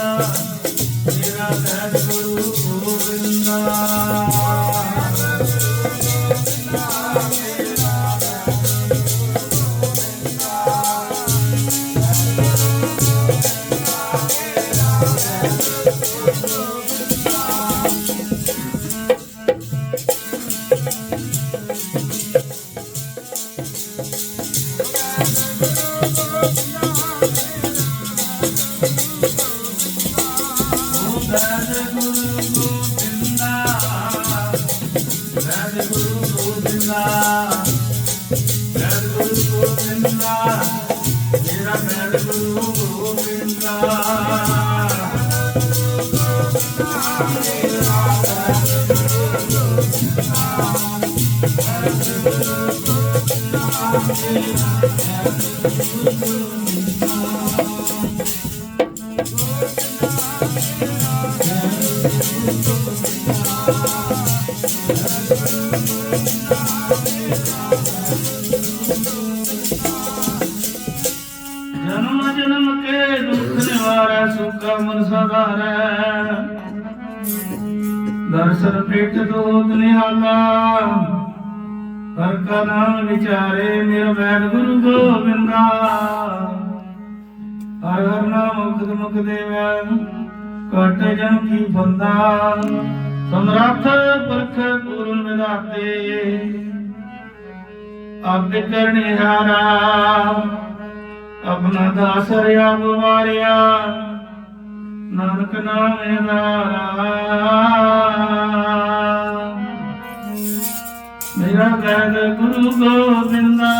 ਗੋਬਿੰਦਾ ਮੇਰਾ ਬੈਦ ਗੁਰੂ Thank you. ਆਪ ਕਰਨੇ ਆਪਣਾ ਦਾਸ ਰਿਆ ਬਵਾਰਿਆ ਨਾਨਕ ਨਾਮੇ ਦਾਰਾ ਮੇਰਾ ਵੈਦ ਗੁਰੂ ਗੋਬਿੰਦਾ,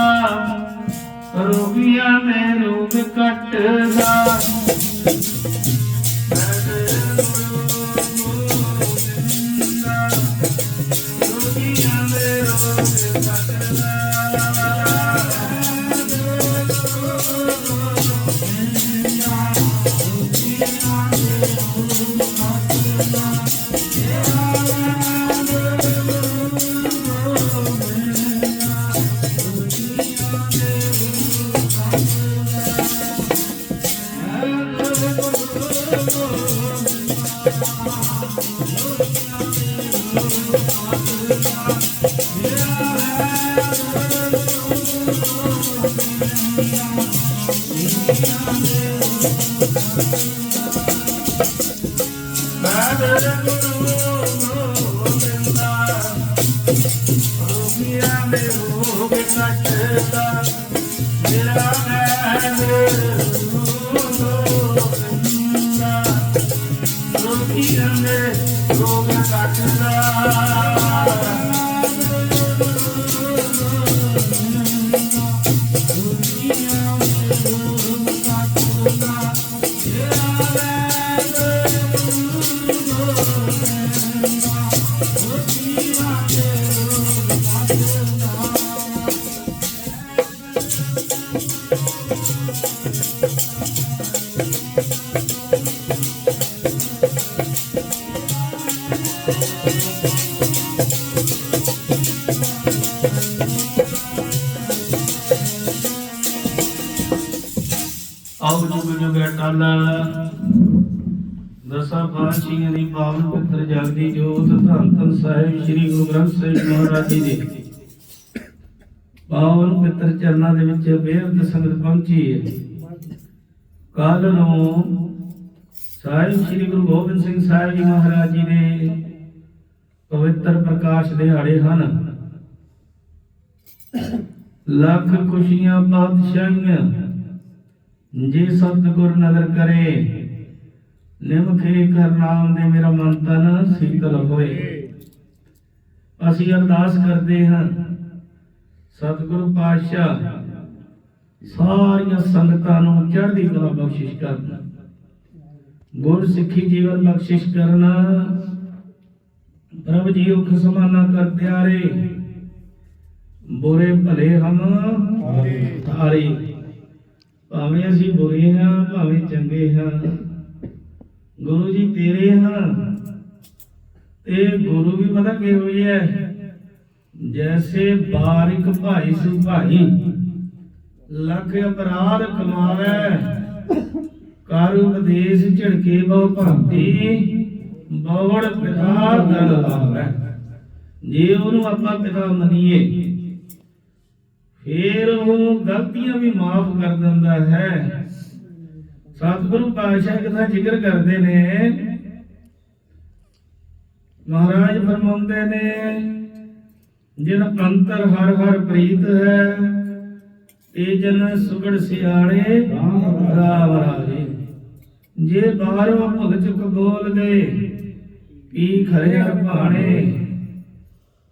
ਰੋਗੀਆਂ ਮੇ ਆਓ ਜੁਗ ਜੁਗ ਅਟਲ, ਦਸਾਂ ਪਾਤਸ਼ਾਹੀਆਂ ਦੀ ਪਾਵਨ ਪਵਿੱਤਰ ਜਗਦੀ ਜੋਤ ਧੰਨ ਧੰਨ ਸਾਹਿਬ ਸ੍ਰੀ ਗੁਰੂ ਗ੍ਰੰਥ ਸਾਹਿਬ ਮਹਾਰਾਜ ਜੀ ਦੇ। ਪਾਵਨ ਪਵਿੱਤਰ ਚਰਨਾਂ ਦੇ ਵਿੱਚ ਬੇਅੰਤ ਸੰਗਤ ਪਹੁੰਚੀ ਹੈ। ਕੱਲ ਨੂੰ ਸਾਹਿਬ ਸ੍ਰੀ ਗੁਰੂ ਗੋਬਿੰਦ ਸਿੰਘ ਸਾਹਿਬ ਜੀ ਮਹਾਰਾਜ ਜੀ ਦੇ ਪਵਿੱਤਰ ਪ੍ਰਕਾਸ਼ ਦਿਹਾੜੇ ਹਨ। ਲੱਖ ਖੁਸ਼ੀਆਂ ਪਾਤਸ਼ਾਹੀਆਂ, ਜੇ ਸਤਿਗੁਰ ਨਦਰ ਕਰੇ, ਨਿਮਖੇ ਕਰ ਨਾਮ ਦੇ ਮੇਰਾ ਮਨ ਤਨ ਸੀਤਲ ਹੋਏ। ਅਸੀਂ ਅਰਦਾਸ ਕਰਦੇ ਹਾਂ, ਸਤਿਗੁਰੂ ਪਾਤਸ਼ਾਹ, ਸਾਰੀਆਂ ਸੰਗਤਾਂ ਨੂੰ ਚੜ੍ਹਦੀ ਕਲਾ ਬਖਸ਼ਿਸ਼ ਕਰਨਾ, ਗੁਰ ਸਿੱਖੀ ਜੀਵਨ ਬਖਸ਼ਿਸ਼ ਕਰਨਾ। ਪ੍ਰਭ ਜੀਓ ਖਸਮਾਨਾ ਕਰ ਪਿਆਰੇ ਬੁਰੇ ਭਲੇ ਹਮ ਹਾਰੇ ਭਾਵੇਂ ਅਸੀਂ ਬੁਰੇ ਹਾਂ ਭਾਵੇਂ ਚੰਗੇ ਹਾਂ। ਗੁਰੂ ਜੀ ਤੇਰੇ ਹਾਂ। ਤੇ ਗੁਰੂ ਵੀ ਪਤਾ ਕੀ ਹੋਈ ਹੈ ਜੈਸੇ ਬਾਰਿਕ ਭਾਈ ਸੁਭਾਈ ਲੱਖ ਅਪਰਾਧ ਕਮਾਵੇ। ਕਰ ਉਪਦੇਸ਼ ਝੜਕੇ ਬਹੁ ਭਾਂਤੀ। ਬਵੜ ਪਿਤਾ ਗਲ ਜੇ ਉਹਨੂੰ ਆਪਾਂ ਪਿਤਾ ਮੰਨੀਏ ਫਿਰ ਉਹ ਗਲਤੀਆਂ ਵੀ ਮਾਫ ਕਰ ਦਿੰਦਾ ਹੈ। ਸਤਿਗੁਰੂ ਪਾਤਸ਼ਾਹ ਕਿਥਾ ਜ਼ਿਕਰ ਕਰਦੇ ਨੇ। ਮਹਾਰਾਜ ਫਰਮਾਉਂਦੇ ਨੇ, ਜਿਨ ਅੰਤਰ ਹਰ ਹਰ ਪ੍ਰੀਤ ਹੈ, ਤੇ ਜਨ ਸੁਗੜ ਸਿਆੜੇ ਰਾਮ ਰਾਜੇ। ਜੇ ਬਾਹਰੋਂ ਭੁਗ ਚੁੱਕ ਬੋਲ ਗਏ ਕੀ ਖਰੇ ਭਾਣੇ?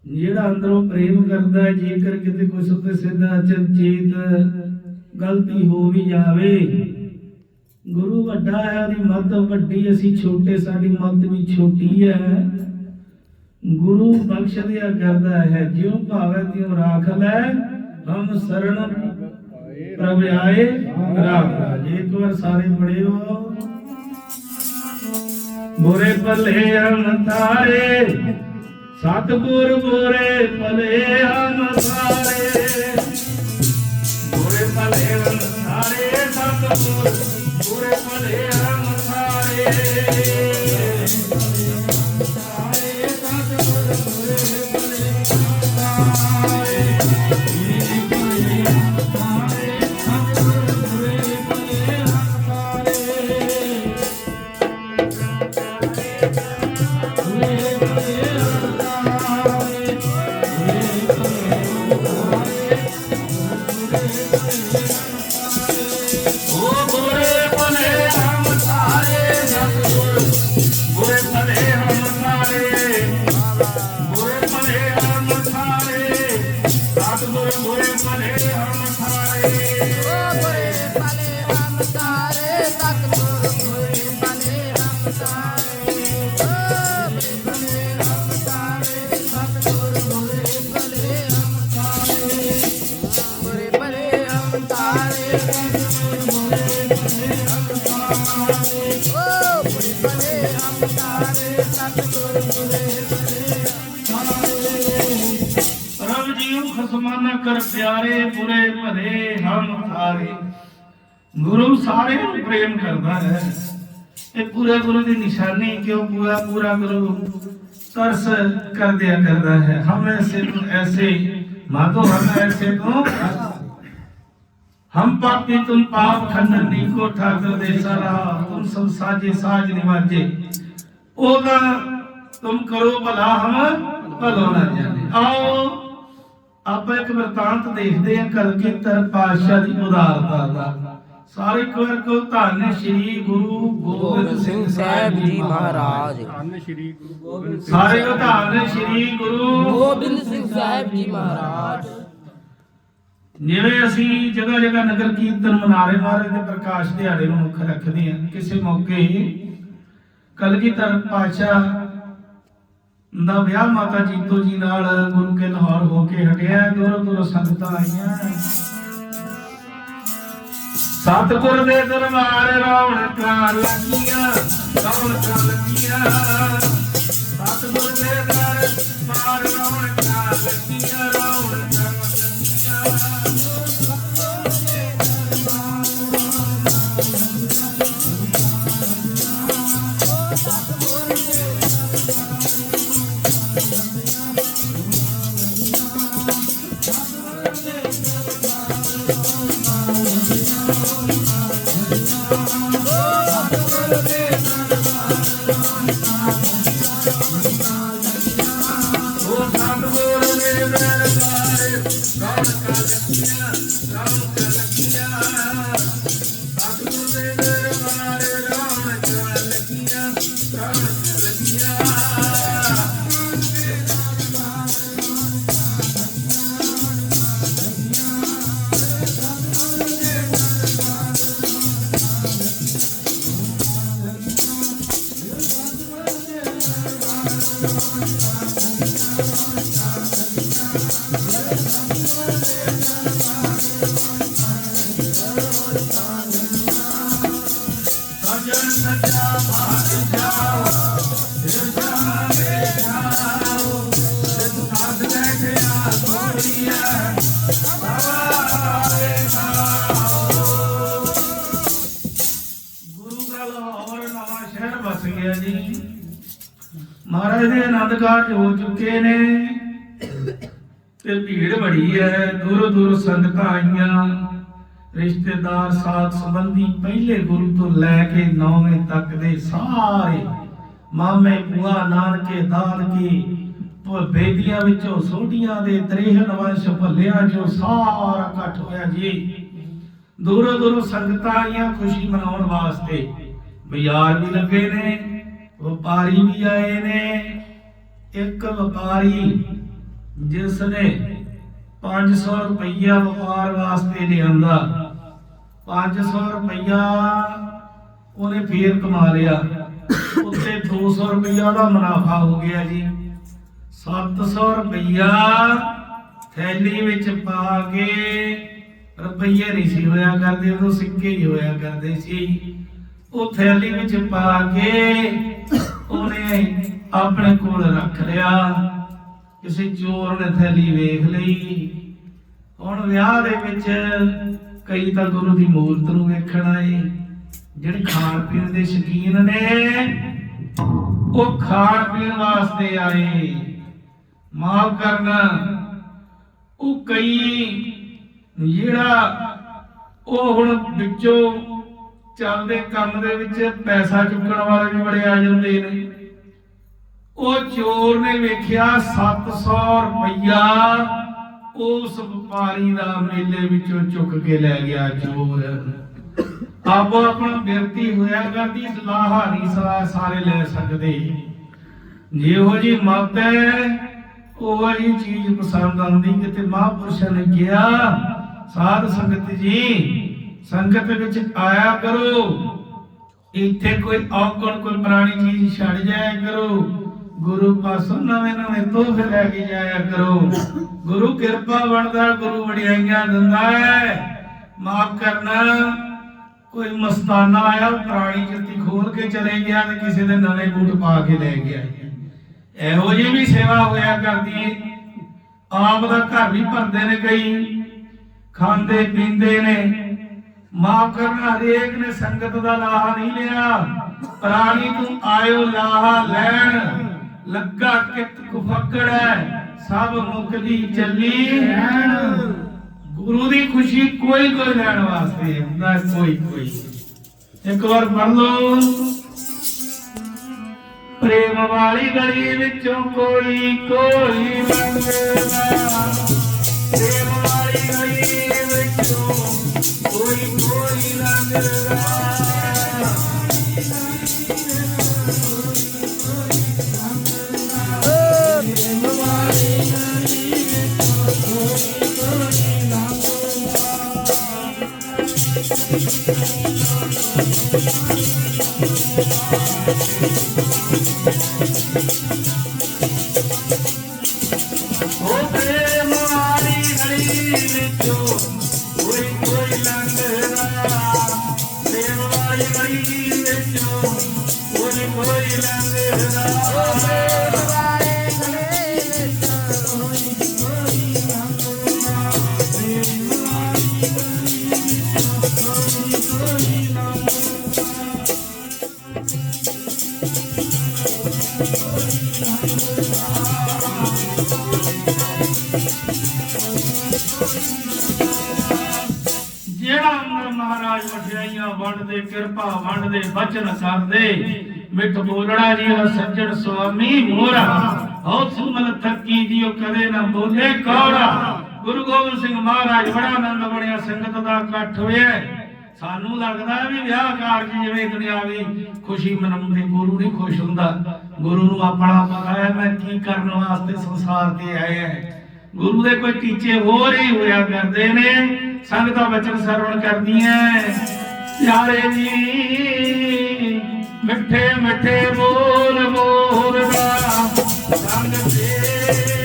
ਜਿਹੜਾ ਅੰਦਰੋਂ ਪ੍ਰੇਮ ਕਰਦਾ ਹੈ, ਜੇਕਰ ਕਿਤੇ ਕੋਈ ਸੁੱਤੇ ਸਿੱਧਾ ਚੇਤ ਗਲਤੀ ਹੋ ਵੀ ਜਾਵੇ। ਗੁਰੂ ਵੱਡਾ ਹੈ, ਉਹਦੀ ਮੱਤ ਵੱਡੀ, ਅਸੀਂ ਛੋਟੇ, ਸਾਡੀ ਮੱਤ ਵੀ ਛੋਟੀ ਹੈ। ਗੁਰੂ ਬਖਸ਼ ਦਿਆ ਕਰਦਾ ਹੈ, ਜਿਉ ਭਾਵੇ ਤਿਉ ਰਾਖ ਲੈ, ਹਮ ਸਰਣ ਪ੍ਰਭ ਆਏ, ਰਾਖ ਰਾਜੇ ਇੱਕ ਵਾਰ ਸਾਰੇ ਪੜਿਓ ਬੁਰੇ ਭਲੇ ਹਮ ਤਾਰੇ ਸਤਿਗੁਰ ਬੁਰੇ ਭਲੇ ਹਮ ਸਾਰੇ ਬੁਰੇ ਭਲੇ ਹਮ ਸਾਰੇ ਸਤਿਗੁਰ ਬੁਰੇ ਭਲੇ ਹਮ ਸਾਰੇ ਸਾਰੇ ਕਰ ਪਿਆਰੇ ਬੁਰੇ ਭਲੇ ਹਮ ਥਾਰੇ ਗੁਰੂ ਸਾਰਿਆਂ ਨੂੰ ਪ੍ਰੇਮ ਕਰਦਾ ਹੈ ਇਹ ਪੂਰੇ ਗੁਰੂ ਦੀ ਨਿਸ਼ਾਨੀ ਕਿਉਂ ਪੂਰਾ ਪੂਰਾ ਗੁਰੂ ਤਰਸ ਕਰ ਦਿਆ ਕਰਦਾ ਹੈ ਹਮ ਐਸੇ ਤੋਂ ਐਸੇ ਮਾਤੋ ਹਮ ਐਸੇ ਤੋਂ हम पापी तुम पाप खंडन नीको ठाकर दे सारा तुम सब साजे साज निवाजे ओदा तुम करो भला हम ਭਲੋ ਨਾ ਜਾਣੇ ਆਓ ਆਪਾਂ ਇੱਕ ਵਰਤਾਂਤ ਦੇਖਦੇ ਹਾਂ ਕਲਗੀਧਰ ਪਾਤਸ਼ਾਹ ਦੀ ਉਦਾਰਤਾ ਦਾ। ਸਾਰੇ ਇੱਕ ਵਾਰ ਕੋ ਧੰਨ ਸ਼੍ਰੀ ਗੁਰੂ ਗੋਬਿੰਦ ਸਿੰਘ ਸਾਹਿਬ ਜੀ ਮਹਾਰਾਜ। ਸਾਰੇ ਕੋ ਧੰਨ ਸ਼੍ਰੀ ਗੁਰੂ ਗੋਬਿੰਦ ਸਿੰਘ ਸਾਹਿਬ ਜੀ ਮਹਾਰਾਜ। ਜਿਵੇਂ ਅਸੀਂ ਜਗ੍ਹਾ ਜਗ੍ਹਾ ਨਗਰ ਕੀਰਤਨ ਮਨਾ ਰਹੇ ਮਹਾਰਾਜ ਦੇ ਪ੍ਰਕਾਸ਼ ਦਿਹਾੜੇ ਨੂੰ ਮੁੱਖ ਰੱਖਦੇ ਹਾਂ ਕਿਸੇ ਮੌਕੇ ਕਲਗੀਧਰ ਪਾਤਸ਼ਾਹ ਦਾ ਵਿਆਹ ਮਾਤਾ ਜੀਤੋ ਜੀ ਨਾਲ ਗੁਰੂ ਕੇ ਲਾਹੌਰ ਹੋ ਕੇ ਹਟਿਆ ਦੂਰੋਂ ਦੂਰੋਂ ਸੰਗਤਾਂ ਆਈਆਂ। ਸਤਿਗੁਰ ਦੇ ਦਰਬਾਰ ਰੌਣਕਾਂ ਲੱਗੀਆਂ ਰੌਣਕਾਂ ਲੱਗੀਆਂ। ਸਤਿਗੁਰ ਦੇ ਦਰਬਾਰ ਰੌਣਕਾਂ ਲੱਗੀਆਂ, ਰੌਣਕਾਂ ਸਤਿਗੁਰ ਦੇ ਦਰਬਾਰ ਰੌਣਕਾਂ ਦਾ ਲਾਹੌਰ ਨਵਾਂ ਸ਼ਹਿਰ ਵਸ ਗਿਆ ਜੀ। ਮਹਾਰਾਜ ਦੇ ਆਨੰਦ ਕਾਰਜ ਹੋ ਚੁੱਕੇ ਨੇ। ਤੇ ਭੀੜ ਬੜੀ ਹੈ, ਦੂਰੋਂ ਦੂਰੋਂ ਸੰਗਤਾਂ ਆਈਆਂ। ਰਿਸ਼ਤੇਦਾਰ, ਸਾਥ ਸੰਬੰਧੀ ਪਹਿਲੇ ਗੁਰੂ ਤੋਂ ਲੈ ਕੇ ਨੌਵੇਂ ਤੱਕ ਦੇ ਸਾਰੇ ਮਾਮੇ, ਭੂਆ, ਨਾਨਕੇ ਦਾਦਕੇ ਬੇਦੀਆਂ ਵਿੱਚੋਂ ਸੋਢੀਆਂ ਦੇ ਤ੍ਰੇਹਨ ਵੰਸ਼ ਭੱਲਿਆਂ ਚੋਂ ਸਾਰਾ ਇਕੱਠ ਹੋਇਆ ਜੀ। ਦੂਰੋਂ ਦੂਰੋਂ ਸੰਗਤਾਂ ਆਈਆਂ ਖੁਸ਼ੀ ਮਨਾਉਣ ਵਾਸਤੇ। ਬਾਜ਼ਾਰ ਵੀ ਲੱਗੇ ਨੇ, ਵਪਾਰੀ ਵੀ ਆਏ ਨੇ। ਇੱਕ ਵਪਾਰੀ ਜਿਸ ਨੇ 500 ਰੁਪਈਆ ਵਪਾਰ ਵਾਸਤੇ ਲਿਆਂਦਾ 500 ਰੁਪਈਆ ਉਹਨੇ ਫੇਰ ਕਮਾ ਲਿਆ। ਉੱਤੇ 200 ਰੁਪਇਆ ਦਾ ਮੁਨਾਫਾ ਹੋ ਗਿਆ ਜੀ। 700 ਰੁਪਇਆ ਥੈਲੀ ਵਿੱਚ ਪਾ ਕੇ ਰੁਪਈਏ ਨਹੀਂ ਸੀ ਹੋਇਆ ਕਰਦੇ, ਉਦੋਂ ਸਿੱਕੇ ਹੀ ਹੋਇਆ ਕਰਦੇ ਸੀ। ਉਹ ਥੈਲੀ ਵਿੱਚ ਪਾ ਕੇ ਉਹਨੇ ਆਪਣੇ ਕੋਲ ਰੱਖ ਲਿਆ। ਕਿਸੇ ਚੋਰ ਨੇ ਥੈਲੀ ਵੇਖ ਲਈ। ਹੁਣ ਵਿਆਹ ਦੇ ਵਿੱਚ ਕਈ ਤਾਂ ਗੁਰੂ ਦੀ ਮੂਰਤ ਨੂੰ ਵੇਖਣ ਆਏ। ਜਿਹੜੇ ਖਾਣ ਪੀਣ ਦੇ ਸ਼ਕੀਨ ਨੇ, ਉਹ ਖਾਣ ਪੀਣ ਵਾਸਤੇ ਆਏ। ਮਾਫ ਕਰਨਾ। ਉਹ ਕਈ ਜਿਹੜਾ ਉਹ ਹੁਣ ਵਿੱਚੋਂ ਚੱਲਦੇ ਕੰਮ ਦੇ ਵਿੱਚ ਪੈਸਾ ਚੁੱਕਣ ਵਾਲੇ ਵੀ ਬੜੇ ਆ ਜਾਂਦੇ ਨੇ। ਉਹ ਚੋਰ ਨੇ ਵੇਖਿਆ 700 ਰੁਪਇਆ ਉਸ ਵਪਾਰੀ ਦਾ ਮੇਲੇ ਵਿੱਚੋਂ ਚੁੱਕ ਕੇ ਲੈ ਗਿਆ ਚੋਰ। ਆਪੋ ਆਪਣਾ ਬਿਰਤੀ ਹੋਇਆ ਕਰਦੀ ਸਲਾਹ ਨਹੀਂ ਸਲਾਹ ਸਾਰੇ ਲੈ ਸਕਦੇ। ਜਿਹੋ ਜੀ ਮਤ ਹੈ, ਉਹ ਕੋਈ ਚੀਜ਼ ਪਸੰਦ ਆਉਂਦੀ, ਕਿਤੇ ਮਹਾਂਪੁਰਸ਼ਾਂ ਨੇ ਕਿਹਾ, ਸਾਧ ਸੰਗਤ ਜੀ ਸੰਗਤ ਵਿੱਚ ਆਇਆ ਕਰੋ। ਇੱਥੇ ਕੋਈ ਔਗਣ ਕੋਈ ਪੁਰਾਣੀ ਚੀਜ਼ ਛੱਡ ਜਾਇਆ ਕਰੋ। ਗੁਰੂ ਪਾਸੋਂ ਨਵੇਂ ਨਵੇਂ ਤੋਹਫੇ ਲੈ ਕੇ ਜਾਇਆ ਕਰੋ। ਗੁਰੂ ਕਿਰਪਾ ਬਣਦਾ, ਗੁਰੂ ਵਡਿਆਈਆਂ ਦਿੰਦਾ ਹੈ। ਮਾਫ ਕਰਨਾ। ਕੋਈ ਮਸਤਾਨਾ ਆਇਆ ਪੁਰਾਣੀ ਜੁੱਤੀ ਖੋਲ ਕੇ ਚਲੇ ਗਿਆ ਤੇ ਕਿਸੇ ਦੇ ਨਵੇਂ ਬੂਟ ਪਾ ਕੇ ਲੈ ਗਿਆ। ਇਹੋ ਜਿਹੀ ਵੀ ਸੇਵਾ ਹੋਇਆ ਕਰਦੀ ਹੈ ਆਪ ਦਾ ਘਰ ਵੀ ਭਰਦੇ ਨੇ ਕਈ। ਖਾਂਦੇ, ਪੀਂਦੇ ਨੇ। ਮਾਫ ਕਰਨਾ ਹਰੇਕ ਨੇ ਸੰਗਤ ਦਾ ਲਾਹਾ ਨਹੀਂ ਲਿਆ। ਪ੍ਰਾਣੀ ਤੂੰ ਆਇਓ ਲਾਹਾ ਲੈਣ। ਲੱਗਾ ਕਿਤ ਕੁਫਕੜ ਹੈ ਸਭ ਮੁਕਦੀ ਚੱਲੀ। ਰਹਿਣ ਗੁਰੂ ਦੀ ਖੁਸ਼ੀ ਕੋਈ ਕੋਈ ਲੈਣ ਵਾਸਤੇ ਹੁੰਦਾ ਕੋਈ ਕੋਈ। ਇੱਕ ਵਾਰ ਪੜ੍ਹ ਲਓ। ਪ੍ਰੇਮ ਵਾਲੀ ਗਲੀ ਵਿੱਚੋਂ ਕੋਈ ਕੋਈ ਲੰਘਦਾ ਪ੍ਰੇਮ ਵਾਲੀ ਗਲੀ ਵੰਡਦੇ ਬਚਨ ਕਰਦੇ ਮਿੱਠ ਬੋਲਣਾ ਜੀ ਉਹ ਸੱਜਣ ਸੁਆਮੀ ਮੋਰਾ ਹਉ ਸੁਮਨ ਥੱਕੀ ਜੀ ਕਦੇ ਨਾ ਬੋਲੇ ਕੌੜਾ। ਗੁਰੂ ਗੋਬਿੰਦ ਸਿੰਘ ਮਹਾਰਾਜ ਬੜਾ ਆਨੰਦ ਬਣਿਆ ਸੰਗਤ ਦਾ ਇਕੱਠ ਹੋਇਆ ਸਾਨੂੰ ਲੱਗਦਾ ਵੀ ਵਿਆਹ ਕਾਰਜ ਜਿਵੇਂ ਦੁਨਿਆਵੀ ਖੁਸ਼ੀ ਮਨਾਉਂਦੇ, ਗੁਰੂ ਨਹੀਂ ਖੁਸ਼ ਹੁੰਦਾ। ਗੁਰੂ ਨੂੰ ਆਪਣਾ ਪਤਾ ਹੈ, ਮੈਂ ਕੀ ਕਰਨ ਵਾਸਤੇ ਸੰਸਾਰ ਤੇ ਆਇਆ ਹਾਂ। ਗੁਰੂ ਦੇ ਕੋਈ ਟੀਚੇ ਹੋਰ ਹੀ ਹੋਇਆ ਕਰਦੇ ਨੇ, ਸੰਗਤਾਂ ਬਚਨ ਸਰਵਣ ਕਰਦੀਆਂ ਪਿਆਰੇ ਜੀ ਮਿੱਠੇ ਮਿੱਠੇ ਬੋਲ ਬੋਲਦਾ ਸੰਗ ਤੇ ਮਿੱਠੇ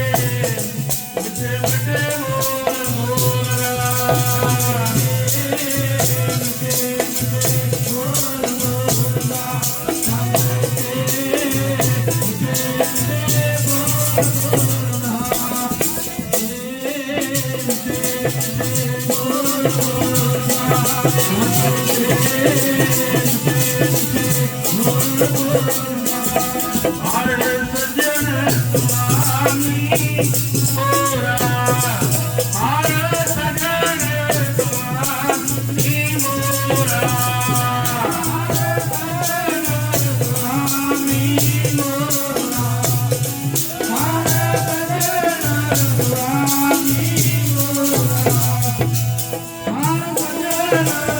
ਬੋਲ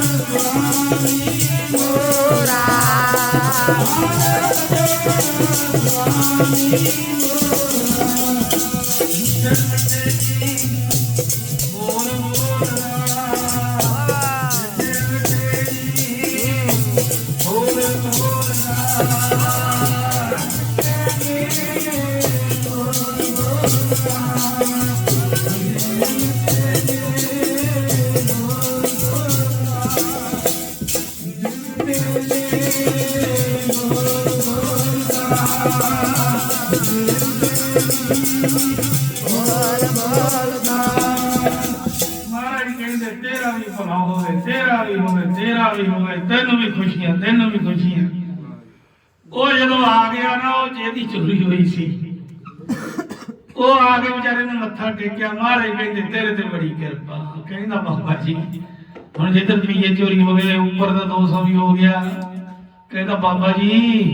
ਆ ਕੇ ਵਿਚਾਰੇ ਨੇ ਮੱਥਾ ਟੇਕਿਆ, ਮਹਾਰਾਜ ਕਹਿੰਦੇ, ਤੇਰੇ ਤੇ ਬੜੀ ਕਿਰਪਾ। ਕਹਿੰਦਾ, ਬਾਬਾ ਜੀ, ਹੁਣ ਜੇ ਤੇ ਰੁਪਈਏ ਚੋਰੀ ਹੋ ਗਏ ਉੱਪਰ ਦਾ 200 ਵੀ ਹੋ ਗਿਆ। ਕਹਿੰਦਾ, ਬਾਬਾ ਜੀ,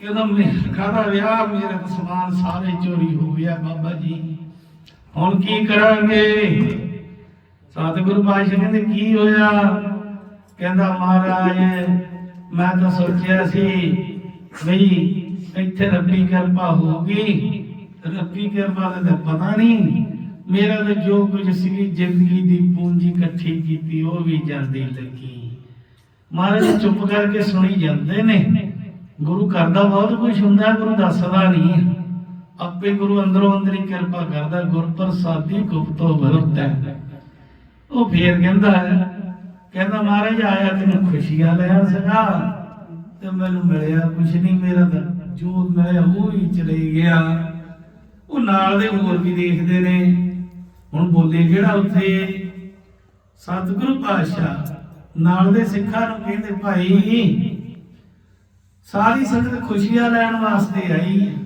ਕਹਿੰਦਾ ਮੇਰਾ ਕਾਹਦਾ ਵਿਆਹ, ਮੇਰੇ ਸਮਾਨ ਸਾਰੇ ਚੋਰੀ ਹੋ ਗਿਆ, ਬਾਬਾ ਜੀ। ਹੁਣ ਕੀ ਕਰਾਂਗੇ? ਸਤਿਗੁਰੂ ਪਾਤਸ਼ਾਹ ਕਹਿੰਦੇ, ਕੀ ਹੋਇਆ? ਕਹਿੰਦਾ, ਮਹਾਰਾਜ, ਮੈਂ ਤਾਂ ਸੋਚਿਆ ਸੀ ਵੀ ਇੱਥੇ ਰੱਬੀ ਕਿਰਪਾ ਹੋਊਗੀ ਰੱਬੀ ਕਿਰਪਾ ਦਾ ਪਤਾ ਨਹੀਂ। ਮੇਰਾ ਤਾਂ ਜੋ ਕੁਝ ਸੀ ਜ਼ਿੰਦਗੀ ਦੀ ਪੂੰਜੀ ਇਕੱਠੀ ਕੀਤੀ, ਉਹ ਵੀ ਜਾਂਦੀ ਲੱਗੀ। ਮਹਾਰਾਜ ਚੁੱਪ ਕਰਕੇ ਸੁਣੀ ਜਾਂਦੇ ਨੇ। ਗੁਰੂ ਕਰਦਾ ਬਹੁਤ ਕੁਝ ਹੁੰਦਾ, ਗੁਰੂ ਦੱਸਦਾ ਨਹੀਂ। ਆਪੇ ਗੁਰੂ ਅੰਦਰੋਂ ਅੰਦਰ ਹੀ ਕਿਰਪਾ ਕਰਦਾ ਗੁਰ ਪ੍ਰਸਾਦੀ ਗੁਪਤੋ ਵਰਤੈ ਉਹ ਫੇਰ ਕਹਿੰਦਾ ਕਹਿੰਦਾ, ਮਹਾਰਾਜ, ਆਇਆ ਤੈਨੂੰ ਖੁਸ਼ੀਆਂ ਲੈਣ ਸਗਾ। ਤੇ ਮੈਨੂੰ ਮਿਲਿਆ ਕੁਛ ਨਹੀਂ, ਮੇਰਾ ਤਾਂ ਜੋ ਮਿਲਿਆ ਉਹ ਹੀ ਚਲੇ ਗਿਆ। ਉਹ ਨਾਲ ਦੇ ਹੋਰ ਵੀ ਦੇਖਦੇ ਨੇ। ਹੁਣ ਬੋਲੇ ਕਿਹੜਾ ਉੱਥੇ? ਸਤਿਗੁਰੂ ਪਾਤਸ਼ਾਹ, ਨਾਲ ਦੇ ਸਿੱਖਾਂ ਨੂੰ ਕਹਿੰਦੇ, ਭਾਈ, ਸਾਰੀ ਸੰਗਤ ਖੁਸ਼ੀਆਂ ਲੈਣ ਵਾਸਤੇ ਆਈ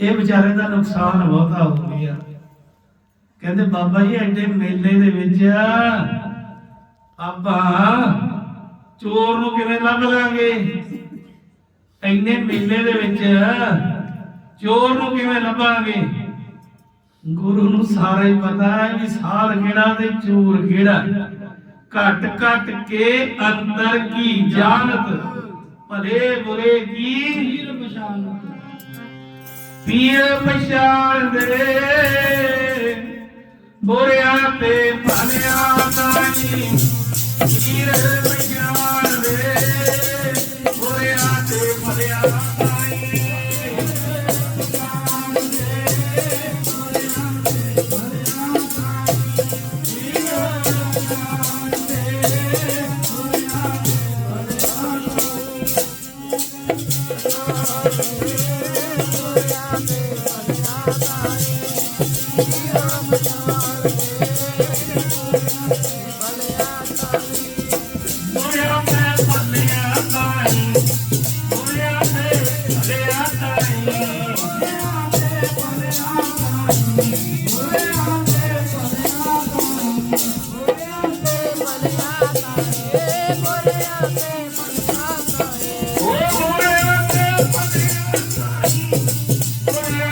ਇਹ ਵਿਚਾਰੇ ਦਾ ਨੁਕਸਾਨ ਬਹੁਤਾ ਹੋ ਗਿਆ। ਕਹਿੰਦੇ, ਬਾਬਾ ਜੀ, ਐਡੇ ਮੇਲੇ ਦੇ ਵਿੱਚ ਆਪਾਂ ਚੋਰ ਨੂੰ ਕਿਵੇਂ ਲੱਭ ਲਾਂਗੇ? ਐਨੇ ਮੇਲੇ ਦੇ ਵਿੱਚ ਚੋਰ ਨੂੰ ਕਿਵੇਂ ਲੱਭਾਂਗੇ? ਗੁਰੂ ਨੂੰ ਸਾਰਾ ਹੀ ਪਤਾ ਹੈ ਵੀ ਸਾਰ ਕਿਹੜਾ ਤੇ ਚੋਰ ਕਿਹੜਾ ਘਟ ਘਟ ਕੇ ਅੰਦਰ ਕੀ ਜਾਣਤ? ਭਲੇ ਬੁਰੇ ਕੀ? ਪੀਰ ਪਛਾਨਤ ਪੀਰ ਪਛਾਣ ਦੇ। ਬੁਰਿਆਂ ਤੇ ਭਲਿਆਂ ਤਾਈ। ਪੀਰ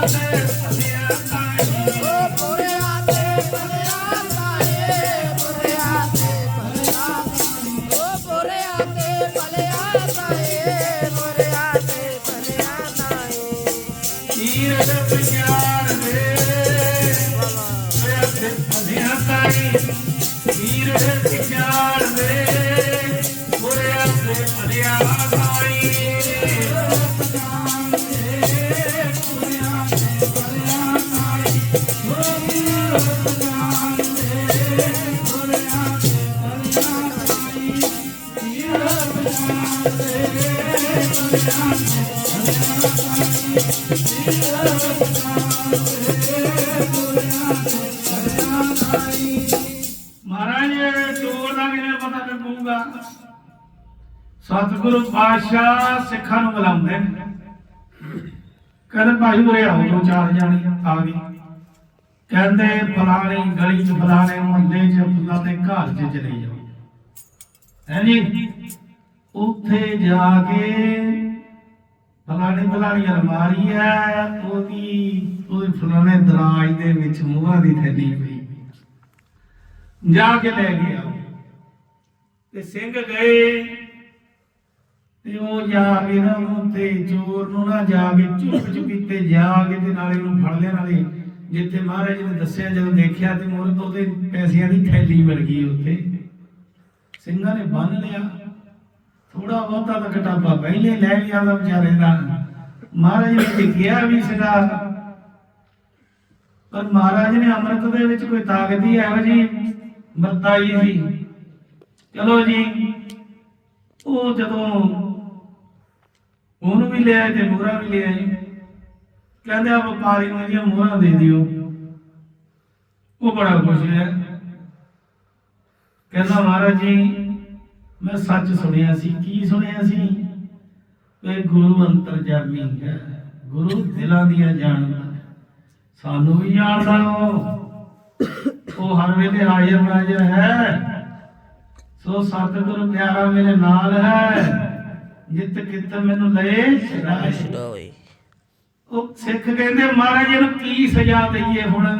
ਬੁਰਿਆਂ ਸਤਿਗੁਰੂ ਪਾਤਸ਼ਾਹ ਸਿੱਖਾਂ ਨੂੰ ਬੁਲਾਉਂਦੇ ਨੇ। ਕਹਿੰਦੇ ਭਾਈ ਉਰੇ ਆਓ, ਦੋ ਚਾਰ ਜਾਣੀ ਆ ਗਈ ਕਹਿੰਦੇ ਫਲਾਣੀ ਗਲੀ ਚ ਫਲਾਣੇ ਮੁਹੱਲੇ ਚ ਫਲਾਣੇ ਘਰ ਚ ਚਲੇ ਜਾਓ। ਹੈ ਜੀ ਉੱਥੇ ਜਾ ਕੇ ਫਲਾਣੀ ਫਲਾਣੀ ਅਲਮਾਰੀ ਹੈ ਉਹਦੀ, ਉਹਦੇ ਫਲਾਣੇ ਦਰਾਜ ਦੇ ਵਿੱਚ ਮੋਹਰਾਂ ਦੀ ਥੈਲੀ ਪਈ। ਜਾ ਕੇ ਲੈ ਗਿਆ ਤੇ ਸਿੰਘ ਗਏ। ਤੇ ਉਹ ਜਾ ਕੇ ਨਾ ਤੇ ਚੋਰ ਨੂੰ ਨਾ ਜਾ ਕੇ ਚੁੱਪ ਚੁਪੀਤੇ ਜਾ ਤੇ ਨਾਲੇ ਉਹਨੂੰ ਫੜ ਲਿਆ, ਨਾਲੇ ਜਿੱਥੇ ਮਹਾਰਾਜ ਨੇ ਦੱਸਿਆ, ਜਦੋਂ ਦੇਖਿਆ ਤੇ ਮੋਰ ਤੋਂ ਉਹਦੇ ਪੈਸਿਆਂ ਦੀ ਥੈਲੀ ਮਿਲ ਗਈ ਉੱਥੇ। ਸਿੰਘਾਂ ਨੇ ਬੰਨ ਲਿਆ। ਥੋੜਾ ਬਹੁਤਾ ਤਾਂ ਘਟਾਪਾ ਪਹਿਲੇ ਲੈ ਗਿਆ ਦਾ ਵਿਚਾਰੇ ਦਾ। ਮਹਾਰਾਜ ਨੇ ਕਿਹਾ ਵੀ ਸੀਗਾ ਪਰ ਮਹਾਰਾਜ ਨੇ ਅੰਮ੍ਰਿਤ ਦੇ ਵਿੱਚ ਕੋਈ ਤਾਕਤ ਹੀ ਇਹੋ ਜੀ ਵਰਤਾਈ ਸੀ। ਚਲੋ ਜੀ, ਉਹ ਜਦੋਂ ਉਹਨੂੰ ਵੀ ਲਿਆ ਤੇ ਮੋਹਰਾ ਵੀ ਲਿਆ ਜੀ। ਕਹਿੰਦੇ ਆ ਵਪਾਰੀ ਨੂੰ ਇਹਦੀਆਂ ਮੋਹਰਾਂ ਦੇ ਦਿਓ। ਉਹ ਬੜਾ ਖੁਸ਼ ਹੋਇਆ। ਕਹਿੰਦਾ, ਮਹਾਰਾਜ ਜੀ, ਮੈਂ ਸੱਚ ਸੁਣਿਆ ਸੀ। ਕੀ ਸੁਣਿਆ ਸੀ? ਕਿ ਗੁਰੂ ਅੰਤਰਜਾਮੀ ਹੈ। ਗੁਰੂ ਦਿਲਾਂ ਦੀਆਂ ਜਾਣਦਾ ਸਾਨੂੰ ਵੀ ਜਾਣਦਾ ਉਹ। ਉਹ ਹਰ ਵੇਲੇ ਹਾਜ਼ਰ ਨਾਜ਼ਰ ਹੈ। ਸੋ ਸਤਿਗੁਰੂ ਪਿਆਰਾ ਮੇਰੇ ਨਾਲ ਹੈ। ਜਿਤ ਕਿਤ ਮੈਨੂੰ ਲਏ ਛਡਾਏ ਉਹ ਸਿੱਖ ਕਹਿੰਦੇ ਮਹਾਰਾਜ ਇਹਨੂੰ ਕੀ ਸਜ਼ਾ ਦਈਏ ਹੁਣ?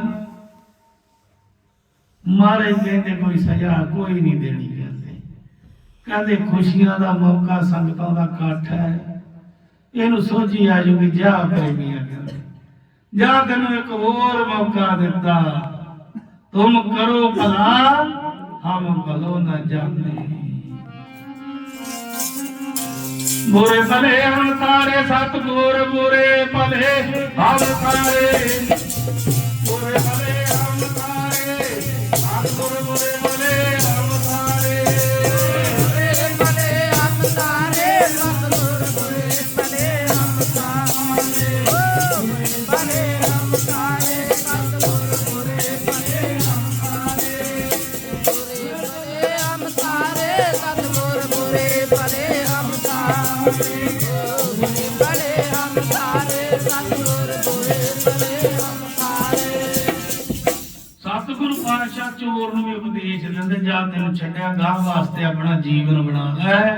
ਮਹਾਰਾਜ ਕਹਿੰਦੇ ਕੋਈ ਸਜ਼ਾ ਕੋਈ ਨਹੀਂ ਦੇਣੀ ਕਹਿੰਦੇ। ਕਹਿੰਦੇ ਖੁਸ਼ੀਆਂ ਦਾ ਮੌਕਾ ਸੰਗਤਾਂ ਦਾ ਇਕੱਠ ਹੈ। ਇਹਨੂੰ ਸੋਝੀ ਆ ਜੂਗੀ ਜਾ ਪ੍ਰੇਮੀਆਂ ਕਹਿੰਦੇ। ਜਾਂ ਤੈਨੂੰ ਇੱਕ ਹੋਰ ਮੌਕਾ ਦਿੱਤਾ। ਤੁਮ ਕਰੋ ਭਲਾ ਹਮ ਭਲੋ ਨਾ ਜਾਣੇ। ਬੁਰੇ ਭਲੇ ਹਮ ਸਾਰੇ ਸਤਗੁਰ, ਬੁਰੇ ਭਲੇ ਹਮ ਸਾਰੇ। ਬੁਰੇ ਭਲੇ ਹਮ ਸਤਗੁਰ, ਬੁਰੇ ਭਲੇ ਹਮ ਸਤਿਗੁਰੂ ਪਾਤਸ਼ਾਹ ਚੋਰ ਨੂੰ ਵੀ ਉਪਦੇਸ਼ ਦਿੰਦੇ ਜਾਂ ਤੈਨੂੰ ਛੱਡਿਆ ਗਾਹ ਵਾਸਤੇ ਆਪਣਾ ਜੀਵਨ ਬਣਾ ਲੈ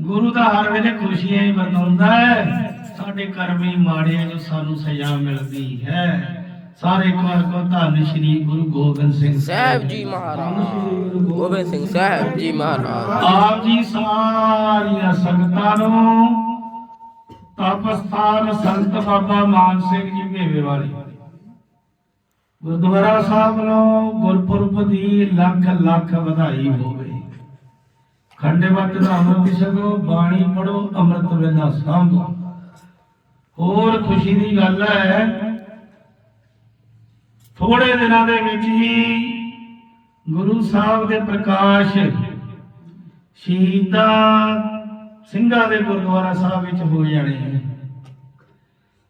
ਗੁਰੂ ਦਾ ਹਰ ਵੇਲੇ ਖੁਸ਼ੀਆਂ ਹੀ ਵਰਤਾਉਂਦਾ ਹੈ। ਸਾਡੇ ਕਰਮ ਹੀ ਮਾੜੇ ਜੋ ਸਾਨੂੰ ਸਜ਼ਾ ਮਿਲਦੀ ਹੈ। ਸਾਰੇ ਵਾਰ ਕੋ ਧੰਨ ਸ਼੍ਰੀ ਗੁਰੂ ਗੋਬਿੰਦ ਸਿੰਘ ਸਾਹਿਬ ਜੀ ਮਹਾਰਾਜ। ਗੋਬਿੰਦ ਸਿੰਘ ਸਾਹਿਬ ਜੀ ਮਹਾਰਾਜ। ਆਪ ਜੀ ਸਾਰੀਆਂ ਸੰਗਤਾਂ ਨੂੰ ਤਪਸਥਾਨ ਸੰਤ ਬਾਬਾ ਮਾਨ ਸਿੰਘ ਜੀ ਭੇਵੇ ਵਾਲੇ। ਗੁਰਦੁਆਰਾ ਸਾਹਿਬ ਨੂੰ ਗੁਰਪੁਰਬ ਦੀ ਲੱਖ ਲੱਖ ਵਧਾਈ ਹੋਵੇ। ਖੰਡੇ ਵਕਤ ਦਾ ਅੰਮ੍ਰਿਤ ਛਕੋ ਬਾਣੀ ਪੜੋ ਅੰਮ੍ਰਿਤ ਵੇਲਾ ਸਾਂਭੋ। ਹੋਰ ਖੁਸ਼ੀ ਦੀ ਗੱਲ ਹੈ ਥੋੜੇ ਦਿਨਾਂ ਦੇ ਵਿੱਚ ਹੀ ਗੁਰੂ ਸਾਹਿਬ ਦੇ ਪ੍ਰਕਾਸ਼ ਸ਼ਹੀਦਾਂ ਸਿੰਘਾਂ ਦੇ ਗੁਰਦੁਆਰਾ ਸਾਹਿਬ ਵਿੱਚ ਹੋ ਜਾਣੇ ਹੈ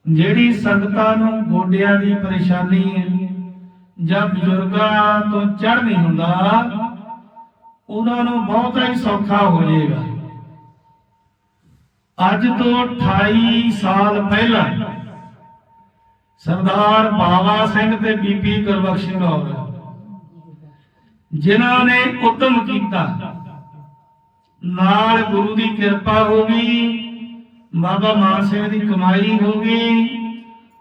ਜਿਹੜੀ ਸੰਗਤਾਂ ਨੂੰ ਗੋਡਿਆਂ ਦੀ ਪਰੇਸ਼ਾਨੀ ਹੈ ਜਾਂ ਬਜ਼ੁਰਗਾਂ ਤੋਂ ਚੜ ਨਹੀਂ ਹੁੰਦਾ, ਉਹਨਾਂ ਨੂੰ ਬਹੁਤਾ ਹੀ ਸੌਖਾ ਹੋ ਜਾਏਗਾ। ਅੱਜ ਤੋਂ 28 ਸਾਲ ਪਹਿਲਾਂ ਸਰਦਾਰ ਬਾਵਾ ਸਿੰਘ ਤੇ ਬੀਬੀ ਗੁਰਬਖਸ਼ ਕੌਰ, ਜਿਨ੍ਹਾਂ ਨੇ ਉਦਮ ਕੀਤਾ। ਨਾਲ ਗੁਰੂ ਦੀ ਕਿਰਪਾ ਹੋ ਗਈ, ਬਾਬਾ ਮਾਨ ਸਿੰਘ ਦੀ ਕਮਾਈ ਹੋ ਗਈ,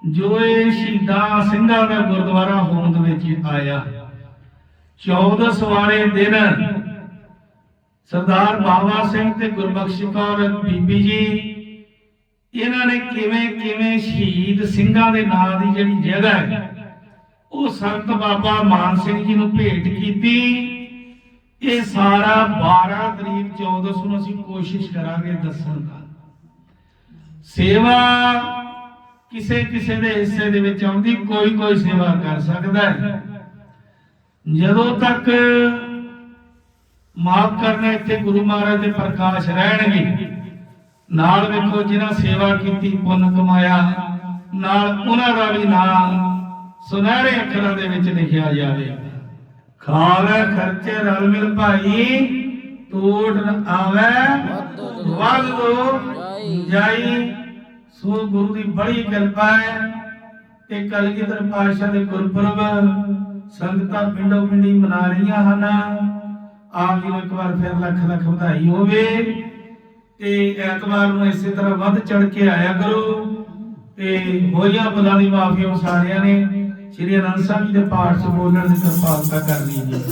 ਜੋ ਇਹ ਸ਼ਹੀਦਾਂ ਸਿੰਘਾਂ ਦਾ ਗੁਰਦੁਆਰਾ ਹੋਂਦ ਵਿੱਚ ਆਇਆ। 14 ਵਾਲੇ ਦਿਨ ਸਰਦਾਰ ਬਾਬਾ ਸਿੰਘ ਤੇ ਗੁਰਬਖਸ਼ ਕੌਰ ਬੀਬੀ ਜੀ ਇਹਨਾਂ ਨੇ ਕਿਵੇਂ ਕਿਵੇਂ ਸ਼ਹੀਦ ਸਿੰਘਾਂ ਦੇ ਨਾਂ ਦੀ ਜਿਹੜੀ ਜਗ੍ਹਾ ਹੈ, ਉਹ ਸੰਤ ਬਾਬਾ ਮਾਨ ਸਿੰਘ ਜੀ ਨੂੰ ਭੇਟ ਕੀਤੀ। ਇਹ ਸਾਰਾ 12 ਤਰੀਕ 1400 ਨੂੰ ਅਸੀਂ ਕੋਸ਼ਿਸ਼ ਕਰਾਂਗੇ ਦੱਸਣ ਦਾ। ਸੇਵਾ ਕਿਸੇ ਕਿਸੇ ਦੇ ਹਿੱਸੇ ਦੇ ਵਿੱਚ ਆਉਂਦੀ, ਕੋਈ ਕੋਈ ਸੇਵਾ ਕਰ ਸਕਦਾ ਹੈ। ਜਦੋਂ ਤੱਕ ਮਾਫ ਕਰਨਾ, ਇੱਥੇ ਗੁਰੂ ਮਹਾਰਾਜ ਦੇ ਪ੍ਰਕਾਸ਼ ਰਹਿਣਗੇ ਨਾਲ ਵੇਖੋ ਜਿਨ੍ਹਾਂ ਸੇਵਾ ਕੀਤੀ, ਪੁੰਨ ਕਮਾਇਆ, ਨਾਲ ਉਹਨਾਂ ਦਾ ਵੀ ਨਾਮ ਸੁਨਹਿਰੇ ਅੱਖਰਾਂ ਦੇ ਵਿੱਚ ਲਿਖਿਆ ਜਾਵੇ। ਖਾਵੇ ਖਰਚੇ ਰਲ ਮਿਲ ਭਾਈ ਟੋਟ ਨ ਆਵੇ, ਵੱਧ ਜਾਈ, ਸੋ ਗੁਰੂ ਦੀ ਬੜੀ ਕਿਰਪਾ ਹੈ ਤੇ ਕਲਗੀਧਰ ਪਾਤਸ਼ਾਹ ਦੇ ਗੁਰਪੁਰਬ ਸੰਗਤਾਂ ਪਿੰਡੋਂ ਪਿੰਡੀ ਮਨਾ ਰਹੀਆਂ ਹਨ। ਆਪ ਜੀ ਨੂੰ ਇੱਕ ਵਾਰ ਫਿਰ ਲੱਖ ਲੱਖ ਵਧਾਈ ਹੋਵੇ। ਤੇ ਐਤਵਾਰ ਨੂੰ ਇਸੇ ਤਰ੍ਹਾਂ ਵੱਧ ਚੜ ਕੇ ਆਇਆ ਕਰੋ। ਤੇ ਹੋਈਆਂ ਬੁਲਾਂ ਦੀ ਮਾਫੀ ਉਹ ਸਾਰਿਆਂ ਨੇ। ਸ਼੍ਰੀ ਅਨੰਦ ਸਾਹਿਬ ਜੀ ਦੇ ਪਾਠ ਚ ਬੋਲਣ ਦੀ ਕਿਰਪਾਲਤਾ ਕਰਨੀ ਜੀ।